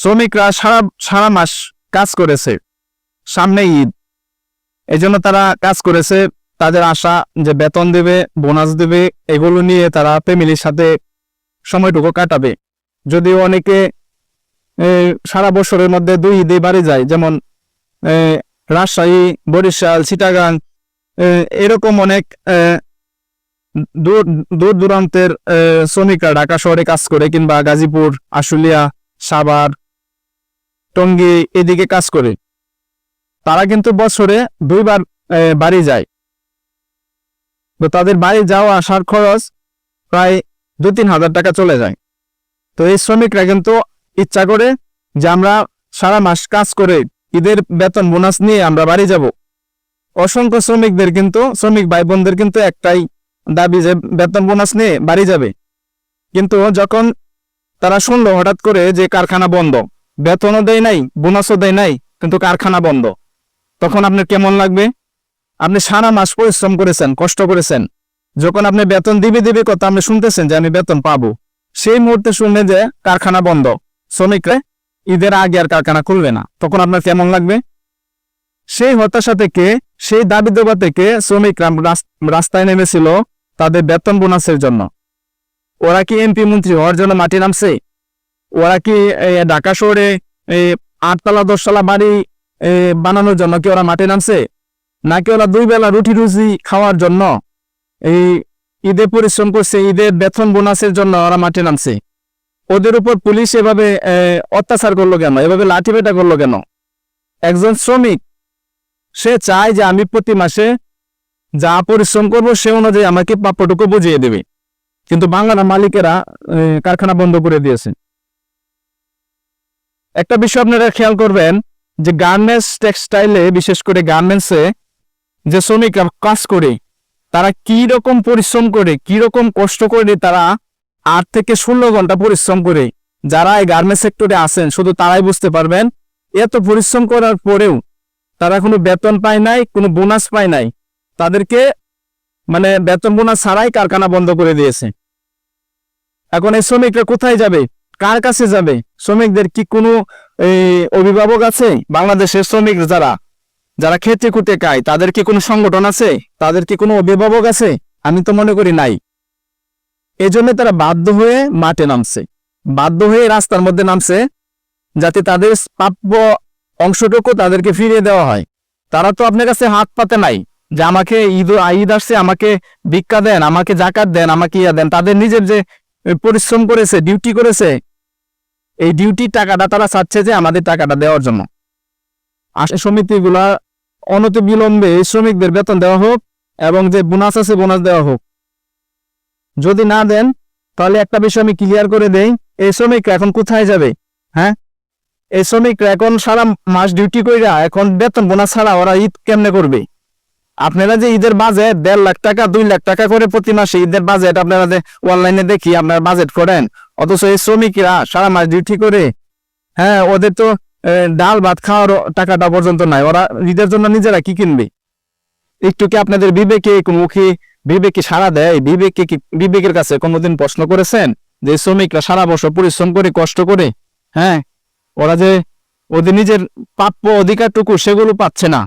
শ্রমিকরা সারা সারা মাস কাজ করেছে সামনে ঈদ। এই জন্য তারা কাজ করেছে, তাদের আশা যে বেতন দেবে, বোনাস দেবে, এগুলো নিয়ে তারা ফ্যামিলির সাথে সময়টুকু কাটাবে। যদিও অনেকে সারা বছরের মধ্যে দুই ঈদে বাড়ি যায়, যেমন রাজশাহী, বরিশাল, চিটাগাং এরকম অনেক দূর দূর দূরান্তের শ্রমিকরা ঢাকা শহরে কাজ করে, কিংবা গাজীপুর, আশুলিয়া, সাভার টঙ্গী এদিকে কাজ করে। তারা কিন্তু বছরে দুইবার বাড়ি যায়। তো তাদের বাড়ি যাওয়া আসার খরচ প্রায় দু তিন হাজার টাকা চলে যায়। তো এই শ্রমিকরা কিন্তু ইচ্ছা করে যে আমরা সারা মাস কাজ করে ঈদের বেতন বোনাস নিয়ে আমরা বাড়ি যাব। অসংখ্য শ্রমিকদের কিন্তু, শ্রমিক ভাই বোনদের কিন্তু একটাই দাবি যে বেতন বোনাস নিয়ে বাড়ি যাবে। কিন্তু যখন তারা শুনলো হঠাৎ করে যে কারখানা বন্ধ বেতনও দেয় নাই, বোনাসও দেয় নাই, কিন্তু কারখানা বন্ধ। তখন আপনার কেমন লাগবে? আপনি সারা মাস পরিশ্রম করেছেন, কষ্ট করেছেন। যখন আপনি বেতন দিবে দিবে কথা আপনি শুনতেছেন যে আমি বেতন পাবো, সেই মুহূর্তে শুনলেন যে কারখানা বন্ধ। শ্রমিকরা ঈদের আগে আর কারখানা খুলবে না। তখন আপনার কেমন লাগবে? সেই হতাশা থেকে, সেই দাবি দেওয়া থেকে শ্রমিকরা রাস- রাস্তায় নেমেছিল তাদের বেতন বোনাসের জন্য। ওরা কি এমপি মন্ত্রী হওয়ার জন্য মাটি নামছে? ওরা কি ঢাকা শহরে আটতলা, দশতলা বাড়ি বানানোর জন্য কি ওরা মাঠে নামছে? নাকি ওরা দুই বেলা রুটি রুজি খাওয়ার জন্য, এই ঈদে পরিশ্রম করছে, ঈদের বেতন বোনাসের জন্য ওরা মাঠে নামছে? ওদের উপর পুলিশ এভাবে অত্যাচার করল কেন? এভাবে লাঠি পেটা করল কেন? একজন শ্রমিক, সে চায় যে আমি প্রতি মাসে যা পরিশ্রম করব সে অনুযায়ী আমাকে প্রাপ্যটুকু বুঝিয়ে দেবে। কিন্তু বাংলার মালিকেরা কারখানা বন্ধ করে দিয়েছে। একটা বিষয় আপনারা খেয়াল করবেন যে গার্মেন্টস টেক্সটাইলে বিশেষ করে গার্মেন্টসে যে শ্রমিকরা কাজ করে, তারা কি রকম পরিশ্রম করে, কি রকম কষ্ট করে তারা আট থেকে ষোলো ঘণ্টা পরিশ্রম করে। যারা এই গার্মেন্টস সেক্টরে আছেন, শুধু তারাই বুঝতে পারবেন, এত পরিশ্রম করার পরেও তারা কোনো বেতন পায় নাই, কোনো বোনাস পায় নাই। তাদেরকে মানে বেতন বোনাস ছাড়াই কারখানা বন্ধ করে দিয়েছে। এখন এই শ্রমিকরা কোথায় যাবে? কার কাছে যাবে? শ্রমিকদের কি কোনো অভিভাবক আছে? বাংলাদেশের শ্রমিক যারা যারা খেতে খুঁটে খায়, তাদের কি কোনো সংগঠন আছে? তাদের কি কোনো অভিভাবক আছে? আমি তো মনে করি নাই। এজন্য তারা বাধ্য হয়ে মাঠে নামছে। বাধ্য হয়ে রাস্তার মধ্যে নামছে, যাতে তাদের প্রাপ্য অংশটুকু তাদেরকে ফিরিয়ে দেওয়া হয়। তারা তো আপনার কাছে হাত পাতে নাই, যে আমাকে ঈদ ঈদ আসছে, আমাকে ভিক্ষা দেন, আমাকে জাকাত দেন, আমাকে ইয়া দেন, তাদের নিজের যে পরিশ্রম করেছে, ডিউটি করেছে এই ডিউটি টাকাটা তারা চাচ্ছে যে আমাদের টাকাটা দেওয়ার জন্য। আশা সমিতিগুলা অনতি বিলম্বে শ্রমিকদের বেতন দেওয়া হোক এবং যে বোনাস আছে বোনাস দেওয়া হোক। যদি না দেন, তাহলে একটা বিষয় আমি ক্লিয়ার করে দেই, এই শ্রমিকরা এখন কোথায় যাবে? হ্যাঁ? এই শ্রমিকরা এখন সারা মাস ডিউটি কইরা এখন বেতন বোনাস ছাড়া ওরা ঈদ কেমনে করবে? আপনারা যে ঈদের বাজেট দেড় লাখ টাকা, দুই লাখ টাকা করে প্রতি মাসে ঈদের বাজেট আপনারা যে অনলাইনে দেখি আপনারা বাজেট করেন অথচ এই শ্রমিকরা সারা মাস ডিউটি করে হ্যাঁ ওদের তো ডাল ভাত খাওয়ার টাকাটা পর্যন্ত নাই। ওরা ঈদের জন্য নিজেরা কি কিনবে? একটু কি আপনাদের বিবেকে মুখে বিবেকে সারা দেয়? বিবেকে কি, বিবেকের কাছে কোনোদিন প্রশ্ন করেছেন? যে শ্রমিকরা সারা বছর পরিশ্রম করে, কষ্ট করে হ্যাঁ ওরা যে ওদের নিজের প্রাপ্য অধিকারটুকু সেগুলো পাচ্ছে না।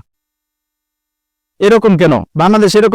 এরকম কেন? বাংলাদেশ এরকম